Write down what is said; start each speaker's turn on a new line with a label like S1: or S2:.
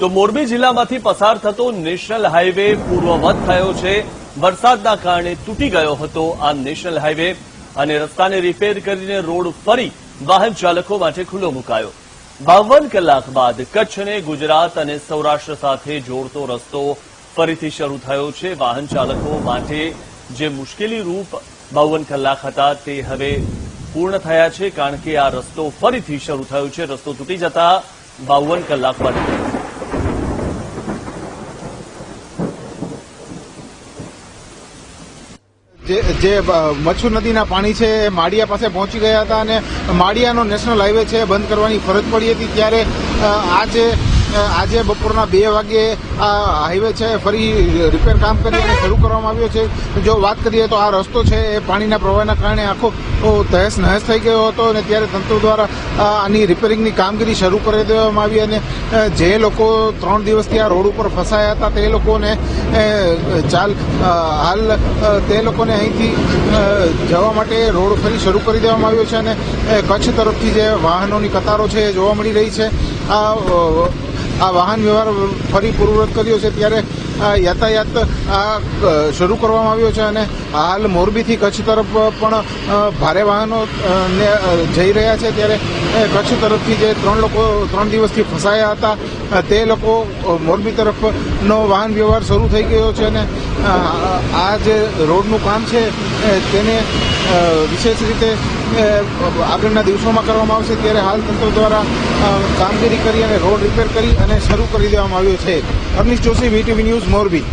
S1: તો મોરબી જિલ્લામાંથી પસાર થતો નેશનલ હાઈવે પૂર્વવત થયો છે. વરસાદના કારણે તૂટી ગયો હતો આ નેશનલ હાઈવે અને રસ્તાને રિપેર કરીને રોડ ફરી વાહન ચાલકો માટે ખુલ્લો મુકાયો. બાવન કલાક બાદ કચ્છને ગુજરાત અને સૌરાષ્ટ્ર સાથે જોડતો રસ્તો ફરીથી શરૂ થયો છે. વાહન ચાલકો માટે જે મુશ્કેલી રૂપ બાવન કલાક હતા તે હવે પૂર્ણ થયા છે, કારણ કે આ રસ્તો ફરીથી શરૂ થયો છે. રસ્તો તૂટી જતા બાવન કલાક બાદ
S2: જે જે મચ્છુ નદીના પાણી છે એ માળિયા પાસે પહોંચી ગયા હતા અને માળિયાનો નેશનલ હાઈવે છે બંધ કરવાની ફરજ પડી હતી ત્યારે આ અ, આજે બપોરના બે વાગ્યે આ હાઈવે છે, ફરી રિપેર કામ કરી અને શરૂ કરવામાં આવ્યો છે. જો વાત કરીએ તો આ રસ્તો છે, એ પાણીના પ્રવાહના કારણે આખો તહેસ નહેસ થઈ ગયો હતો અને ત્યારે તંત્ર દ્વારા આની રિપેરિંગની કામગીરી શરૂ કરી દેવામાં આવી અને જે લોકો ત્રણ દિવસથી આ રોડ ઉપર ફસાયા હતા, તે લોકોને ચાલ હાલ તે લોકોને અહીંથી જવા માટે રોડ ફરી શરૂ કરી દેવામાં આવ્યો છે અને કચ્છ તરફથી જે વાહનોની કતારો છે એ જોવા મળી રહી છે. આ આ વાહન વ્યવહાર ફરી પૂર્વવત કર્યો છે ત્યારે યાતાયાત શરૂ કરવામાં આવ્યો છે અને હાલ મોરબીથી કચ્છ તરફ પણ ભારે વાહનો જઈ રહ્યા છે ત્યારે કચ્છ તરફથી જે ત્રણ લોકો, ત્રણ દિવસથી ફસાયા હતા તે લોકો મોરબી તરફનો વાહન વ્યવહાર શરૂ થઈ ગયો છે અને આ જે રોડનું કામ છે તેને વિશેષ રીતે આગળના દિવસોમાં કરવામાં આવશે ત્યારે હાલ તંત્ર દ્વારા કામગીરી કરી અને રોડ રિપેર કરી અને શરૂ કરી દેવામાં આવ્યો છે. Agnish Joshi VTV news, Morbi.